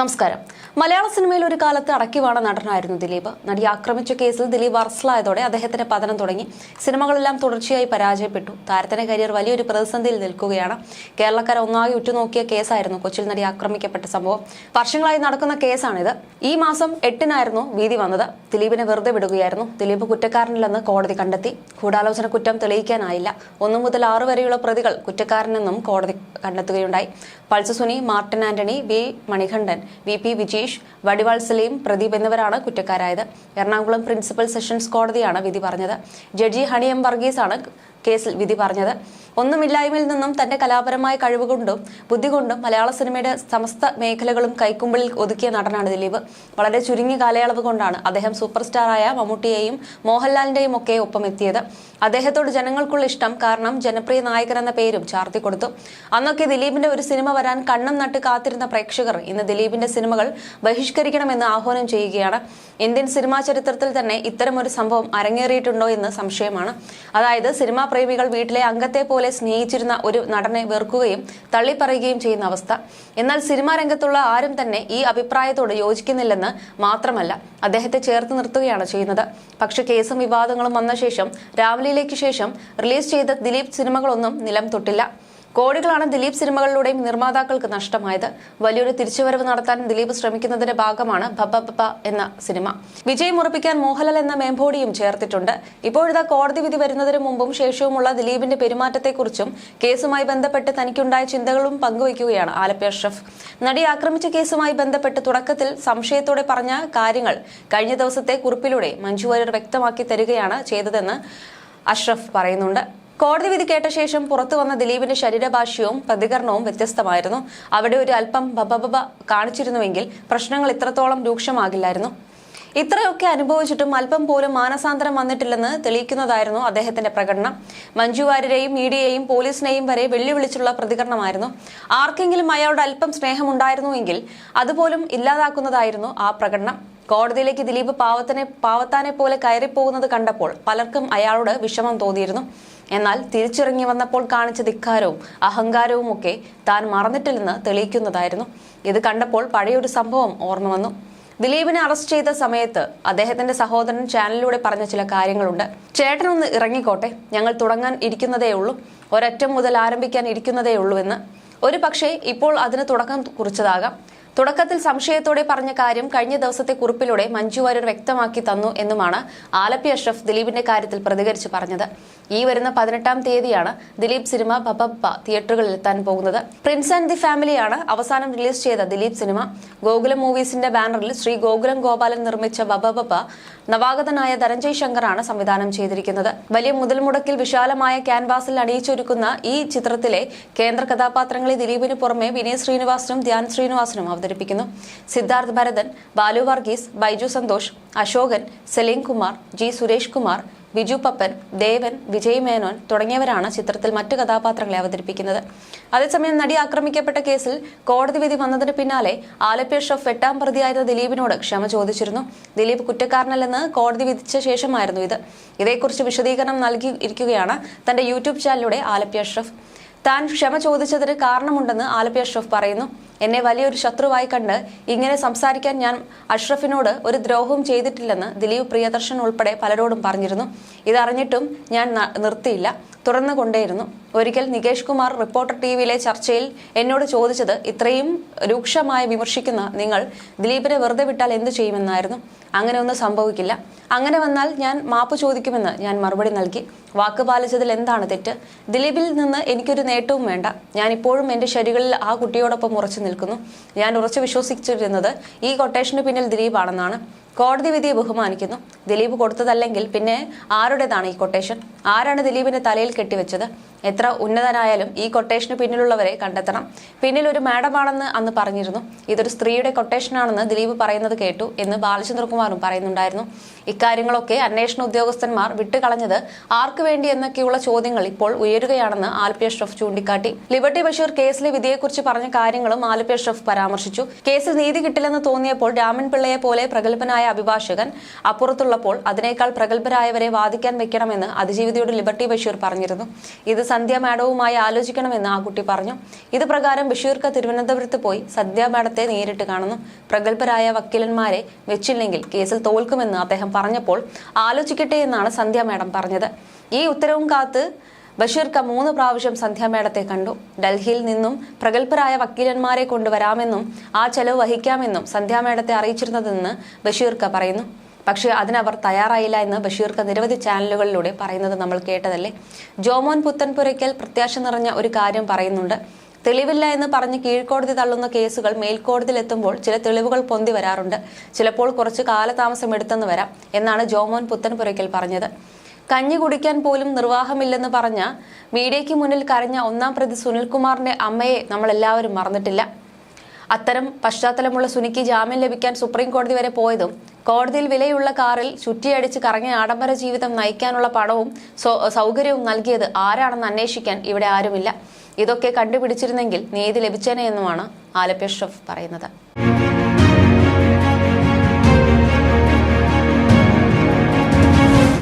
നമസ്കാരം. മലയാള സിനിമയിൽ ഒരു കാലത്ത് അടക്കിവാണ നടനായിരുന്നു ദിലീപ്. നടി ആക്രമിച്ച കേസിൽ ദിലീപ് അറസ്റ്റിലായതോടെ അദ്ദേഹത്തിന്റെ പതനം തുടങ്ങി. സിനിമകളെല്ലാം തുടർച്ചയായി പരാജയപ്പെട്ടു. താരത്തിന്റെ കരിയർ വലിയൊരു പ്രതിസന്ധിയിൽ നിൽക്കുകയാണ്. കേരളക്കാരെ ഒന്നാകെ ഉറ്റുനോക്കിയ കേസായിരുന്നു കൊച്ചിയിൽ നടി ആക്രമിക്കപ്പെട്ട സംഭവം. വർഷങ്ങളായി നടക്കുന്ന കേസാണിത്. ഈ മാസം എട്ടിനായിരുന്നു വീതി വന്നത്. ദിലീപിനെ വെറുതെ വിടുകയായിരുന്നു. ദിലീപ് കുറ്റക്കാരനില്ലെന്ന് കോടതി കണ്ടെത്തി. ഗൂഢാലോചന കുറ്റം തെളിയിക്കാനായില്ല. ഒന്നു മുതൽ ആറ് വരെയുള്ള പ്രതികൾ കുറ്റക്കാരനെന്നും കോടതി കണ്ടെത്തുകയുണ്ടായി. Pulse Suni Martin Antony V Manikandan V P Vijeesh Vadival Saleem Pradeep എന്നിവരാണ് കുറ്റക്കാരായത്. എറണാകുളം പ്രിൻസിപ്പൽ സെഷൻസ് കോടതിയാണ് വിധി പറഞ്ഞത്. ജഡ്ജി ഹണി എം വർഗീസാണ് കേസിൽ വിധി പറഞ്ഞത്. ഒന്നുമില്ലായ്മയിൽ നിന്നും തന്റെ കലാപരമായ കഴിവുകൊണ്ടും ബുദ്ധി കൊണ്ടും മലയാള സിനിമയുടെ സമസ്ത മേഖലകളും കൈക്കുമ്പിളിൽ ഒതുക്കിയ നടനാണ് ദിലീപ്. വളരെ ചുരുങ്ങിയ കാലയളവ് കൊണ്ടാണ് അദ്ദേഹം സൂപ്പർ സ്റ്റാറായ മമ്മൂട്ടിയെയും മോഹൻലാലിന്റെയും ഒക്കെ ഒപ്പം എത്തിയത്. അദ്ദേഹത്തോട് ജനങ്ങൾക്കുള്ള ഇഷ്ടം കാരണം ജനപ്രിയ നായകൻ എന്ന പേരും ചാർത്തി കൊടുത്തു. അന്നൊക്കെ ദിലീപിന്റെ ഒരു സിനിമ വരാൻ കണ്ണം നട്ട് കാത്തിരുന്ന പ്രേക്ഷകർ ഇന്ന് ദിലീപിന്റെ സിനിമകൾ ബഹിഷ്കരിക്കണമെന്ന് ആഹ്വാനം ചെയ്യുകയാണ്. ഇന്ത്യൻ സിനിമാ ചരിത്രത്തിൽ തന്നെ ഇത്തരം ഒരു സംഭവം അരങ്ങേറിയിട്ടുണ്ടോ എന്ന് സംശയമാണ്. അതായത് സിനിമാ പ്രേമികൾ വീട്ടിലെ അംഗത്തെ പോലെ സ്നേഹിച്ചിരുന്ന ഒരു നടനെ വെറുക്കുകയും തള്ളിപ്പറയുകയും ചെയ്യുന്ന അവസ്ഥ. എന്നാൽ സിനിമാ രംഗത്തുള്ള ആരും തന്നെ ഈ അഭിപ്രായത്തോട് യോജിക്കുന്നില്ലെന്ന് മാത്രമല്ല അദ്ദേഹത്തെ ചേർത്ത് നിർത്തുകയാണ് ചെയ്യുന്നത്. പക്ഷെ കേസും വിവാദങ്ങളും വന്ന ശേഷം രാവിലെയിലേക്ക് ശേഷം റിലീസ് ചെയ്ത ദിലീപ് സിനിമകളൊന്നും നിലം തൊട്ടില്ല. കോടികളാണ് ദിലീപ് സിനിമകളിലൂടെയും നിർമ്മാതാക്കൾക്ക് നഷ്ടമായത്. വലിയൊരു തിരിച്ചുവരവ് നടത്താൻ ദിലീപ് ശ്രമിക്കുന്നതിന്റെ ഭാഗമാണ് ഭബ എന്ന സിനിമ. വിജയം ഉറപ്പിക്കാൻ മോഹൻലാൽ എന്ന മേമ്പോടിയും ചേർത്തിട്ടുണ്ട്. ഇപ്പോഴത്തെ കോടതി വിധി വരുന്നതിന് മുമ്പും ശേഷവുമുള്ള ദിലീപിന്റെ പെരുമാറ്റത്തെക്കുറിച്ചും കേസുമായി ബന്ധപ്പെട്ട് തനിക്കുണ്ടായ ചിന്തകളും പങ്കുവയ്ക്കുകയാണ് ആലപ്പി അഷ്റഫ് നടി ആക്രമിച്ച കേസുമായി ബന്ധപ്പെട്ട് തുടക്കത്തിൽ സംശയത്തോടെ പറഞ്ഞ കാര്യങ്ങൾ കഴിഞ്ഞ ദിവസത്തെ കുറിപ്പിലൂടെ മഞ്ജു വാര്യർ വ്യക്തമാക്കി തരികയാണ് ചെയ്തതെന്ന് അഷ്റഫ് പറയുന്നുണ്ട്. കോടതി വിധി കേട്ട ശേഷം പുറത്തു വന്ന ദിലീപിന്റെ ശരീരഭാഷയും പ്രതികരണവും വ്യത്യസ്തമായിരുന്നു. അവിടെ ഒരു അല്പം ബബബബ കാണിച്ചിരുന്നുവെങ്കിൽ പ്രശ്നങ്ങൾ ഇത്രത്തോളം രൂക്ഷമാകില്ലായിരുന്നു. ഇത്രയൊക്കെ അനുഭവിച്ചിട്ടും അല്പം പോലും മാനസാന്തരം വന്നിട്ടില്ലെന്ന് തെളിയിക്കുന്നതായിരുന്നു അദ്ദേഹത്തിന്റെ പ്രകടനം. മഞ്ജു വാര്യരെയും മീഡിയയെയും പോലീസിനെയും വരെ വെല്ലുവിളിച്ചുള്ള പ്രതികരണമായിരുന്നു. ആർക്കെങ്കിലും അയാളുടെ അല്പം സ്നേഹമുണ്ടായിരുന്നുവെങ്കിൽ അതുപോലും ഇല്ലാതാക്കുന്നതായിരുന്നു ആ പ്രകടനം. കോടതിയിലേക്ക് ദിലീപ് പാവത്തിനെ പാവത്താനെ പോലെ കയറിപ്പോകുന്നത് കണ്ടപ്പോൾ പലർക്കും അയാളോട് വിഷമം തോന്നിയിരുന്നു. എന്നാൽ തിരിച്ചിറങ്ങി വന്നപ്പോൾ കാണിച്ച ധിക്കാരവും അഹങ്കാരവും ഒക്കെ താൻ മറന്നിട്ടില്ലെന്ന് തെളിയിക്കുന്നതായിരുന്നു. ഇത് കണ്ടപ്പോൾ പഴയൊരു സംഭവം ഓർമ്മ വന്നു. ദിലീപിനെ അറസ്റ്റ് ചെയ്ത സമയത്ത് അദ്ദേഹത്തിന്റെ സഹോദരൻ ചാനലിലൂടെ പറഞ്ഞ ചില കാര്യങ്ങളുണ്ട്. ചേട്ടനൊന്ന് ഇറങ്ങിക്കോട്ടെ ഞങ്ങൾ തുടങ്ങാൻ ഇരിക്കുന്നതേ ഉള്ളൂ. ഒരറ്റം മുതൽ ആരംഭിക്കാൻ ഇരിക്കുന്നതേ ഉള്ളൂ എന്ന്. ഒരു പക്ഷേ ഇപ്പോൾ അതിന് തുടക്കം കുറിച്ചതാകാം. തുടക്കത്തിൽ സംശയത്തോടെ പറഞ്ഞ കാര്യം കഴിഞ്ഞ ദിവസത്തെ കുറിപ്പിലൂടെ മഞ്ജു വാര്യർ വ്യക്തമാക്കി തന്നു എന്നുമാണ് ആലപ്പി അഷ്റഫ് ദിലീപിന്റെ കാര്യത്തിൽ പ്രതികരിച്ച് പറഞ്ഞത്. ഈ വരുന്ന പതിനെട്ടാം തീയതിയാണ് ദിലീപ് സിനിമ ബബപ്പ തിയേറ്ററുകളിൽ എത്താൻ പോകുന്നത്. പ്രിൻസ് ആൻഡ് ദി ഫാമിലിയാണ് അവസാനം റിലീസ് ചെയ്ത ദിലീപ് സിനിമ. ഗോകുലം മൂവീസിന്റെ ബാനറിൽ ശ്രീ ഗോകുലം ഗോപാലൻ നിർമ്മിച്ച ബബപ്പ നവാഗതനായ ധനഞ്ജയ് ശങ്കറാണ് സംവിധാനം ചെയ്തിരിക്കുന്നത്. വലിയ മുതൽ മുടക്കിൽ വിശാലമായ ക്യാൻവാസിൽ അണിയിച്ചൊരുക്കുന്ന ഈ ചിത്രത്തിലെ കേന്ദ്ര കഥാപാത്രങ്ങളെ ദിലീപിന് പുറമെ വിനയ് ശ്രീനിവാസനും ധ്യാൻ ശ്രീനിവാസനും അവതരിപ്പിക്കുന്നു. സിദ്ധാർത്ഥ് ഭരതൻ ബാലു വർഗീസ് ബൈജു സന്തോഷ് അശോകൻ സലീം കുമാർ ജി സുരേഷ് കുമാർ ബിജു പപ്പൻ ദേവൻ വിജയ് മേനോൻ തുടങ്ങിയവരാണ് ചിത്രത്തിൽ മറ്റു കഥാപാത്രങ്ങളെ അവതരിപ്പിക്കുന്നത്. അതേസമയം നടി ആക്രമിക്കപ്പെട്ട കേസിൽ കോടതി വിധി വന്നതിന് പിന്നാലെ ആലപ്പുഴ അഷ്റഫ് എട്ടാം പ്രതിയായിരുന്ന ദിലീപിനോട് ക്ഷമ ചോദിച്ചിരുന്നു. ദിലീപ് കുറ്റക്കാരനല്ലെന്ന് കോടതി വിധിച്ച ശേഷമായിരുന്നു ഇത്. ഇതേക്കുറിച്ച് വിശദീകരണം നൽകിയിരിക്കുകയാണ് തന്റെ യൂട്യൂബ് ചാനലിലൂടെ ആലപ്പി അഷ്റഫ് താൻ ക്ഷമ ചോദിച്ചതിന് കാരണമുണ്ടെന്ന് ആലപ്പി അഷ്റഫ് പറയുന്നു. എന്നെ വലിയൊരു ശത്രുവായി കണ്ട് ഇങ്ങനെ സംസാരിക്കാൻ ഞാൻ അഷ്റഫിനോട് ഒരു ദ്രോഹവും ചെയ്തിട്ടില്ലെന്ന് ദിലീപ് പ്രിയദർശൻ ഉൾപ്പെടെ പലരോടും പറഞ്ഞിരുന്നു. ഇതറിഞ്ഞിട്ടും ഞാൻ നിർത്തിയില്ല. തുടർന്നു കൊണ്ടേയിരുന്നു. ഒരിക്കൽ നികേഷ് കുമാർ റിപ്പോർട്ടർ ടി വിയിലെ ചർച്ചയിൽ എന്നോട് ചോദിച്ചത് ഇത്രയും രൂക്ഷമായി വിമർശിക്കുന്ന നിങ്ങൾ ദിലീപിനെ വെറുതെ വിട്ടാൽ എന്തു ചെയ്യുമെന്നായിരുന്നു. അങ്ങനെ ഒന്നും സംഭവിക്കില്ല. അങ്ങനെ വന്നാൽ ഞാൻ മാപ്പ് ചോദിക്കുമെന്ന് ഞാൻ മറുപടി നൽകി. വാക്ക് പാലിച്ചതിൽ എന്താണ് തെറ്റ്? ദിലീപിൽ നിന്ന് എനിക്കൊരു നേട്ടവും വേണ്ട. ഞാൻ ഇപ്പോഴും എന്റെ ശരികളിൽ ആ കുട്ടിയോടൊപ്പം ഉറച്ചു നിൽക്കുന്നു. ഞാൻ ഉറച്ചു വിശ്വസിച്ചിരുന്നത് ഈ കൊട്ടേഷന് പിന്നിൽ ദിലീപാണെന്നാണ്. കോടതി വിധിയെ ബഹുമാനിക്കുന്നു. ദിലീപ് കൊടുത്തതല്ലെങ്കിൽ പിന്നെ ആരുടേതാണ് ഈ കൊട്ടേഷൻ ആരാണ് ദിലീപിന്റെ തലയിൽ കെട്ടിവെച്ചത്? എത്ര ഉന്നതനായാലും ഈ കൊട്ടേഷന് പിന്നിലുള്ളവരെ കണ്ടെത്തണം. പിന്നിൽ ഒരു മാഡമാണെന്ന് അന്ന് പറഞ്ഞിരുന്നു. ഇതൊരു സ്ത്രീയുടെ കൊട്ടേഷനാണെന്ന് ദിലീപ് പറയുന്നത് കേട്ടു എന്ന് ബാലചന്ദ്രകുമാറും പറയുന്നുണ്ടായിരുന്നു. ഇക്കാര്യങ്ങളൊക്കെ അന്വേഷണ ഉദ്യോഗസ്ഥന്മാർ വിട്ടുകളഞ്ഞത് ആർക്കു വേണ്ടി എന്നൊക്കെയുള്ള ചോദ്യങ്ങൾ ഇപ്പോൾ ഉയരുകയാണെന്ന് ആൽപി അഷ്റഫ് ചൂണ്ടിക്കാട്ടി. ലിബർട്ടി ബഷീർ കേസിലെ വിധിയെക്കുറിച്ച് പറഞ്ഞ കാര്യങ്ങളും ആൽപി അഷ്റഫ് പരാമർശിച്ചു. കേസിൽ നീതി കിട്ടില്ലെന്ന് തോന്നിയപ്പോൾ രാമൻ പിള്ളയെ പോലെ പ്രഗത്ഭനായ അഭിഭാഷകൻ അപ്പുറത്തുള്ളപ്പോൾ അതിനേക്കാൾ പ്രഗത്ഭരായവരെ വാദിക്കാൻ വെക്കണമെന്ന് അതിജീവിതയോട് ലിബർട്ടി ബഷീർ പറഞ്ഞിരുന്നു. ഇത് സന്ധ്യ മാഡവുമായി ആലോചിക്കണമെന്ന് ആ കുട്ടി പറഞ്ഞു. ഇത് പ്രകാരം ബഷീർക്ക് തിരുവനന്തപുരത്ത് പോയി സന്ധ്യ മാഡത്തെ നേരിട്ട് കാണുന്നു. പ്രഗത്ഭരായ വക്കീലന്മാരെ വെച്ചില്ലെങ്കിൽ കേസിൽ തോൽക്കുമെന്ന് അദ്ദേഹം പറഞ്ഞപ്പോൾ ആലോചിക്കട്ടെ എന്നാണ് സന്ധ്യ മാഡം പറഞ്ഞത്. ഈ ഉത്തരവും കാത്ത് ബഷീർക്ക മൂന്ന് പ്രാവശ്യം സന്ധ്യാമേളത്തെ കണ്ടു. ഡൽഹിയിൽ നിന്നും പ്രഗത്ഭരായ വക്കീലന്മാരെ കൊണ്ടുവരാമെന്നും ആ ചെലവ് വഹിക്കാമെന്നും സന്ധ്യാമേളത്തെ അറിയിച്ചിരുന്നതെന്ന് ബഷീർക്ക പറയുന്നു. പക്ഷേ അതിനവർ തയ്യാറായില്ല എന്ന് ബഷീർക്ക നിരവധി ചാനലുകളിലൂടെ പറയുന്നത് നമ്മൾ കേട്ടതല്ലേ? ജോമോൻ പുത്തൻപുരയ്ക്കൽ പ്രത്യാശ നിറഞ്ഞ ഒരു കാര്യം പറയുന്നുണ്ട്. തെളിവില്ല എന്ന് പറഞ്ഞ് കീഴ്ക്കോടതി തള്ളുന്ന കേസുകൾ മേൽക്കോടതിയിൽ എത്തുമ്പോൾ ചില തെളിവുകൾ പൊന്തി വരാറുണ്ട്. ചിലപ്പോൾ കുറച്ച് കാലതാമസം എടുത്തെന്ന് വരാം എന്നാണ് ജോമോൻ പുത്തൻപുരയ്ക്കൽ പറഞ്ഞത്. കഞ്ഞി കുടിക്കാൻ പോലും നിർവാഹമില്ലെന്ന് പറഞ്ഞ മീഡിയയ്ക്ക് മുന്നിൽ കരഞ്ഞ ഒന്നാം പ്രതി സുനിൽകുമാറിന്റെ അമ്മയെ നമ്മൾ എല്ലാവരും മറന്നിട്ടില്ല. അത്തരം പശ്ചാത്തലമുള്ള സുനിക്ക് ജാമ്യം ലഭിക്കാൻ സുപ്രീം കോടതി വരെ പോയതും കോടതിയിൽ വിലയുള്ള കാറിൽ ചുറ്റിയടിച്ച് കറങ്ങിയ ആഡംബര ജീവിതം നയിക്കാനുള്ള പണവും സൗകര്യവും നൽകിയത് ആരാണെന്ന് അന്വേഷിക്കാൻ ഇവിടെ ആരുമില്ല. ഇതൊക്കെ കണ്ടുപിടിച്ചിരുന്നെങ്കിൽ നീതി ലഭിച്ചേനെ എന്നുമാണ് ആലപ്പി ഷെഫ് പറയുന്നത്.